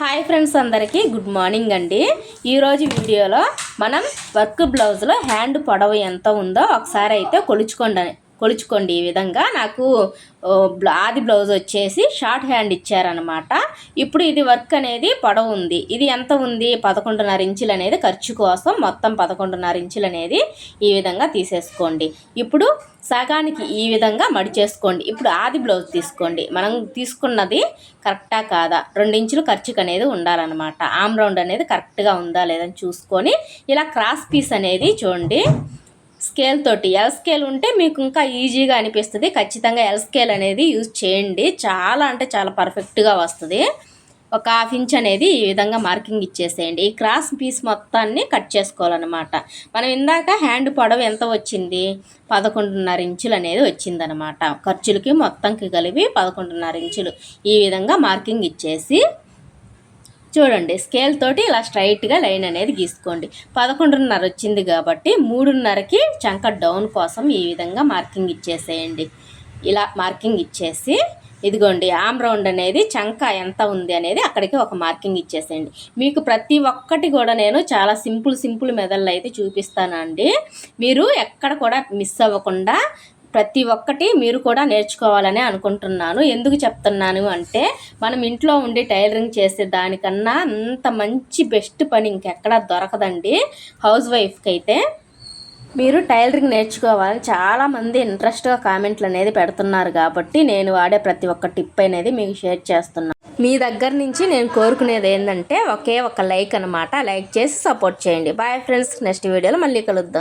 Hi friends అందరికీ good morning అండి. ఈరోజు వీడియోలో మనం వర్క్ బ్లౌజ్లో హ్యాండ్ పొడవు ఎంత ఉందో ఒకసారి అయితే కొలుచుకోండి కొలుచుకోండి ఈ విధంగా. నాకు ఆది బ్లౌజ్ వచ్చేసి షార్ట్ హ్యాండ్ ఇచ్చారనమాట ఇప్పుడు ఇది వర్క్ అనేది పొడవు ఉంది. ఇది ఎంత ఉంది? పదకొండున్నర ఇంచులు అనేది ఖర్చు కోసం మొత్తం పదకొండున్నర ఇంచులు అనేది ఈ విధంగా తీసేసుకోండి. ఇప్పుడు సగానికి ఈ విధంగా మడిచేసుకోండి ఇప్పుడు ఆది బ్లౌజ్ తీసుకోండి. మనం తీసుకున్నది కరెక్టా కాదా? రెండించులు ఖర్చుకు అనేది ఉండాలన్నమాట. ఆమ్ రౌండ్ అనేది కరెక్ట్గా ఉందా లేదని చూసుకొని ఇలా క్రాస్ పీస్ అనేది చూడండి. స్కేల్ తోటి ఎల్ స్కేల్ ఉంటే మీకు ఇంకా ఈజీగా అనిపిస్తుంది. ఖచ్చితంగా ఎల్ స్కేల్ అనేది యూజ్ చేయండి. చాలా అంటే చాలా పర్ఫెక్ట్గా వస్తుంది. ఒక హాఫ్ ఇంచ్ అనేది ఈ విధంగా మార్కింగ్ ఇచ్చేసేయండి. ఈ క్రాస్ పీస్ మొత్తాన్ని కట్ చేసుకోవాలన్నమాట. మనం ఇందాక హ్యాండ్ పొడవు ఎంత వచ్చింది? పదకొండున్నర ఇంచులు అనేది వచ్చిందనమాట ఖర్చులకి మొత్తంకి కలిపి పదకొండున్నర ఇంచులు ఈ విధంగా మార్కింగ్ ఇచ్చేసి చూడండి స్కేల్ తోటి ఇలా స్ట్రైట్గా లైన్ అనేది గీసుకోండి. పదకొండున్నర వచ్చింది కాబట్టి మూడున్నరకి చంక డౌన్ కోసం ఈ విధంగా మార్కింగ్ ఇచ్చేసేయండి. ఇలా మార్కింగ్ ఇచ్చేసి ఇదిగోండి ఆమ్ రౌండ్ అనేది చంక ఎంత ఉంది అనేది అక్కడికి ఒక మార్కింగ్ ఇచ్చేసేయండి. మీకు ప్రతి ఒక్కటి కూడా నేను చాలా సింపుల్ సింపుల్ మెదళ్ళు అయితే చూపిస్తానండి. మీరు ఎక్కడ కూడా మిస్ అవ్వకుండా ప్రతి ఒక్కటి మీరు కూడా నేర్చుకోవాలని అనుకుంటున్నాను. ఎందుకు చెప్తున్నాను అంటే మనం ఇంట్లో ఉండి టైలరింగ్ చేసే దానికన్నా అంత మంచి బెస్ట్ పని ఇంకెక్కడా దొరకదండి. హౌస్ వైఫ్కి అయితే మీరు టైలరింగ్ నేర్చుకోవాలని చాలామంది ఇంట్రెస్ట్గా కామెంట్లు అనేది పెడుతున్నారు కాబట్టి నేను వాడే ప్రతి ఒక్క టిప్ అనేది మీకు షేర్ చేస్తున్నాను మీ దగ్గర నుంచి నేను కోరుకునేది ఏంటంటే ఒకే ఒక లైక్ అనమాట లైక్ చేసి సపోర్ట్ చేయండి. బాయ్ ఫ్రెండ్స్ నెక్స్ట్ వీడియోలో మళ్ళీ కలుద్దాం.